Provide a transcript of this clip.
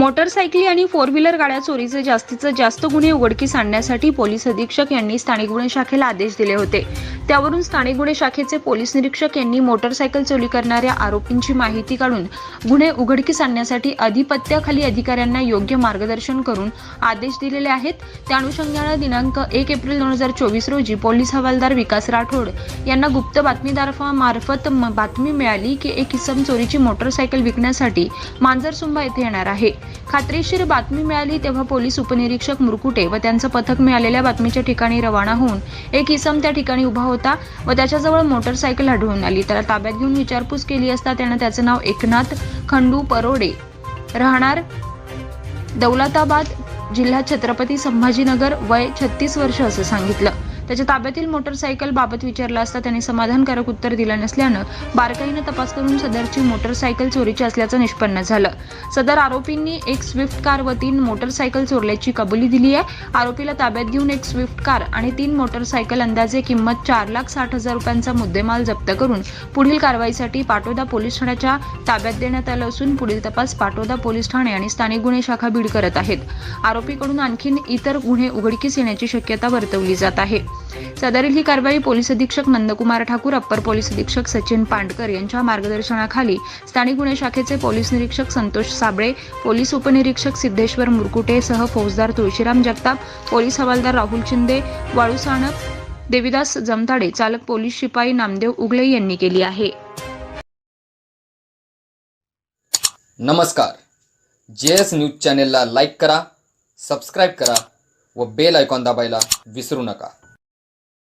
मोटरसायकली आणि four wheeler गाड्या चोरीचे जास्तीचे जास्त गुन्हे उघडकीस आणण्यासाठी पोलीस अधीक्षक यांनी स्थानिक गुन्हे शाखेला आदेश दिले होते. त्यावरून स्थानिक गुन्हे शाखेचे पोलीस निरीक्षक यांनी मोटरसायकल चोरी करणाऱ्या आरोपींची माहिती काढून गुन्हे उघडकीस आणण्यासाठी अधिपत्याखाली अधिकाऱ्यांना योग्य मार्गदर्शन करून आदेश दिलेले आहेत. त्या अनुषंगाने दिनांक एक एप्रिल दोन हजार चोवीस रोजी पोलीस हवालदार विकास राठोड यांना गुप्त बातमीदारामार्फत म- बातमी मिळाली की एक इसम चोरीची मोटरसायकल विकण्यासाठी मांजरसुंबा येथे येणार आहे. खात्रीशीर बातमी मिळाली तेव्हा पोलीस उपनिरीक्षक मुरकुटे व त्यांचं पथक मिळालेल्या बातमीच्या ठिकाणी रवाना होऊन एक इसम त्या ठिकाणी उभा होता व त्याच्याजवळ मोटरसायकल आढळून आली. त्याला ताब्यात घेऊन विचारपूस केली असता त्यानं त्याचं नाव एकनाथ खंडू परोडे. राहणार दौलताबाद जिल्हा छत्रपती संभाजीनगर वय छत्तीस वर्ष असं सांगितलं. त्याच्या ताब्यातील मोटरसायकल बाबत विचारला असता त्याने समाधानकारक उत्तर दिलं नसल्यानं बारकाईनं तपास करून सदरची मोटरसायकल चोरीची असल्याचं निष्पन्न झालं. सदर आरोपींनी एक स्विफ्ट कार व तीन मोटरसायकल चोरल्याची कबुली दिली आहे. आरोपीला ताब्यात घेऊन एक स्विफ्ट कार आणि तीन मोटरसायकल अंदाजे किंमत चार लाख साठ हजार रुपयांचा मुद्देमाल जप्त करून पुढील कारवाईसाठी पाटोदा पोलीस ठाण्याच्या ताब्यात देण्यात आलं असून पुढील तपास पाटोदा पोलीस ठाणे आणि स्थानिक गुन्हे शाखा बीड करत आहेत. आरोपीकडून आणखीन इतर गुन्हे उघडकीस येण्याची शक्यता वर्तवली जात आहे. सदरील ही कारवाई पोलीस अधीक्षक नंदकुमार ठाकूर अप्पर पोलीस अधीक्षक सचिन पांडकर यांच्या मार्गदर्शनाखाली स्थानिक गुन्हे शाखेचे पोलीस निरीक्षक संतोष साबळे पोलीस उपनिरीक्षक सिद्धेश्वर मुरकुटे सह फौजदार तुळशीराम जगताप पोलीस हवालदार राहुल शिंदे वाळू साणप देविदास जमताडे चालक पोलीस शिपाई नामदेव उगले यांनी केली आहे. नमस्कार. जे एस न्यूज चॅनेलला लाईक करा सबस्क्राईब करा व बेल आयकॉन दाबायला विसरू नका.